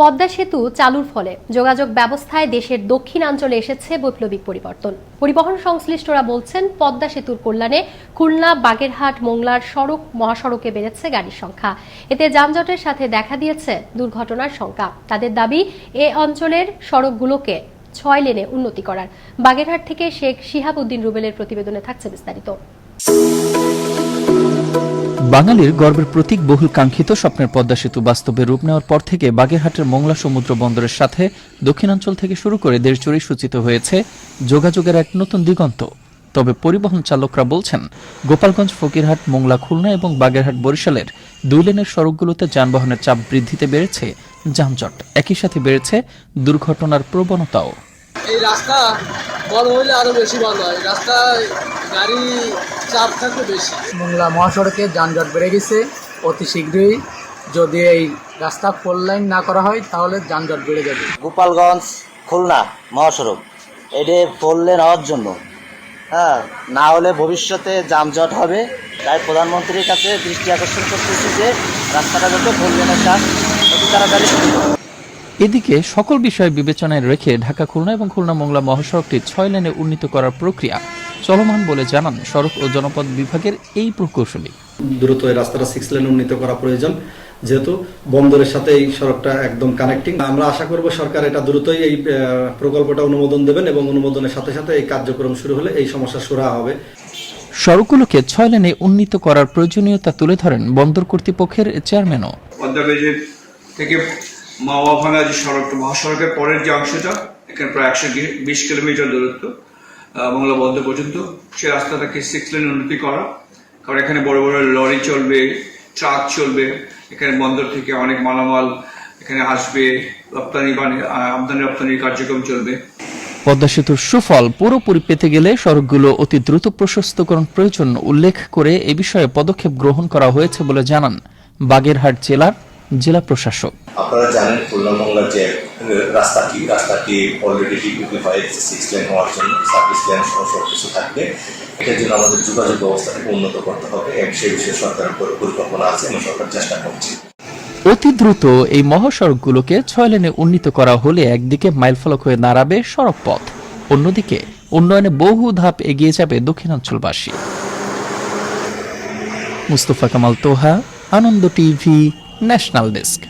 পদ্মা সেতু চালুর ফলে যোগাযোগ ব্যবস্থায় দেশের দক্ষিণাঞ্চলে এসেছে বৈপ্লবিক পরিবর্তন। পরিবহন সংশ্লিষ্টরা বলছেন, পদ্মা সেতুর কল্যাণে খুলনা, বাগেরহাট, মোংলার সড়ক, মহাসড়কে বেড়েছে গাড়ির সংখ্যা। এতে যানজটের সাথে দেখা দিয়েছে দুর্ঘটনার সংখ্যা। তাদের দাবি, এ অঞ্চলের সড়কগুলোকে ছয় লেনে উন্নতি করার। বাগেরহাট থেকে শেখ শিহাবুদ্দিন রুবেলের প্রতিবেদনে থাকছে বিস্তারিত। বাঙালির গর্বের প্রতীক বহুল কাঙ্ক্ষিত স্বপ্নের পদ্মা সেতু বাস্তবে রূপ নেওয়ার পর থেকে বাগেরহাটের মোংলা সমুদ্র বন্দরের সাথে দক্ষিণাঞ্চল থেকে শুরু করে দেশ সূচিত হয়েছে যোগাযোগের এক নতুন দিগন্ত। তবে পরিবহন চালকরা বলছেন, গোপালগঞ্জ, ফকিরহাট, মোংলা, খুলনা এবং বাগেরহাট, বরিশালের দুই লেনের সড়কগুলোতে যানবাহনের চাপ বৃদ্ধিতে বেড়েছে, যানজট। একই সাথে বেড়েছে দুর্ঘটনার প্রবণতাও। এই রাস্তা বড় হইলে আরও বেশি ভালো হয়। রাস্তায় গাড়ি চাপ থাকলে বেশি। মোংলা মহাসড়কে যানজট বেড়ে গেছে। অতি শীঘ্রই যদি এই রাস্তা ফোর লাইন না করা হয় তাহলে যানজট বেড়ে যাবে। গোপালগঞ্জ খুলনা মহাসড়ক। এটি ফোর লেন হওয়ার জন্য। হ্যাঁ না হলে ভবিষ্যতে যানজট হবে। তাই প্রধানমন্ত্রীর কাছে দৃষ্টি আকর্ষণ করতেছি যে রাস্তাটা যাতে ফোর লেনের কাজ অতি তাড়াতাড়ি এদিকে সকল বিষয় বিবেচনায় রেখে ঢাকা খুলনা এবং খুলনা মোংলা মহাসড়কটি ছয় লেনে উন্নীত করার প্রক্রিয়া চলমান বলে জানান সড়ক ও জনপদ বিভাগের এই প্রকৌশলী। দ্রুত এই রাস্তাটা সিক্স লেন উন্নীত করা প্রয়োজন। যেহেতু বন্দরের সাথে এই সড়কটা একদম কানেক্টিং আমরা আশা করব সরকার এটা দ্রুতই এই আহ, প্রকল্পটা অনুমোদন দেবেন এবং অনুমোদনের সাথে সাথে এই কার্যক্রম শুরু হলে এই সমস্যা সুরা হবে। সড়কগুলোকে ছয় লেনে উন্নীত করার প্রয়োজনীয়তা তুলে ধরেন বন্দর কর্তৃপক্ষের চেয়ারম্যানও থেকে মাওয়া ভাঙা যে সড়কটা মহাসড়কের পরের যে অংশটা, এখানে প্রায় একশো বিশ কিলোমিটার দূরত্ব বাংলা বন্দর পর্যন্ত। সেই রাস্তাটাকে সিক্স লেন উন্নতি করা? কারণ এখানে বড় বড় লরি চলবে, ট্রাক চলবে, এখানে বন্দর থেকে অনেক মালামাল এখানে আসবে, রপ্তানি আমদানি রপ্তানির কার্যক্রম চলবে। পদ্মা সেতুর সুফল পুরোপুরি পেতে গেলে সড়কগুলো অতি দ্রুত প্রশস্তকরণ প্রয়োজন উল্লেখ করে এ বিষয়ে পদক্ষেপ গ্রহণ করা হয়েছে বলে জানান বাগেরহাট জেলার জেলা প্রশাসক। আপনারা জানেন খুলনা যে রাস্তাটি রাস্তাটি অলরেডি ডিপিপি সিক্স লেন হওয়ার জন্য সার্ভিস লেন সহ সব কিছু থাকবে। এটার জন্য আমাদের যোগাযোগ ব্যবস্থাটাকে উন্নত করতে হবে এবং সে বিষয়ে সরকারের পরিকল্পনা আছে এবং সরকার চেষ্টা করছে। অতি দ্রুত এই মহাসড়কগুলোকে ছয় লেনে উন্নীত করা হলে একদিকে মাইলফলক হয়ে দাঁড়াবে সড়ক পথ অন্যদিকে উন্নয়নে বহু ধাপ এগিয়ে যাবে দক্ষিণাঞ্চলবাসী। Mustafa Kamal Toha, Ananda TV, national desk.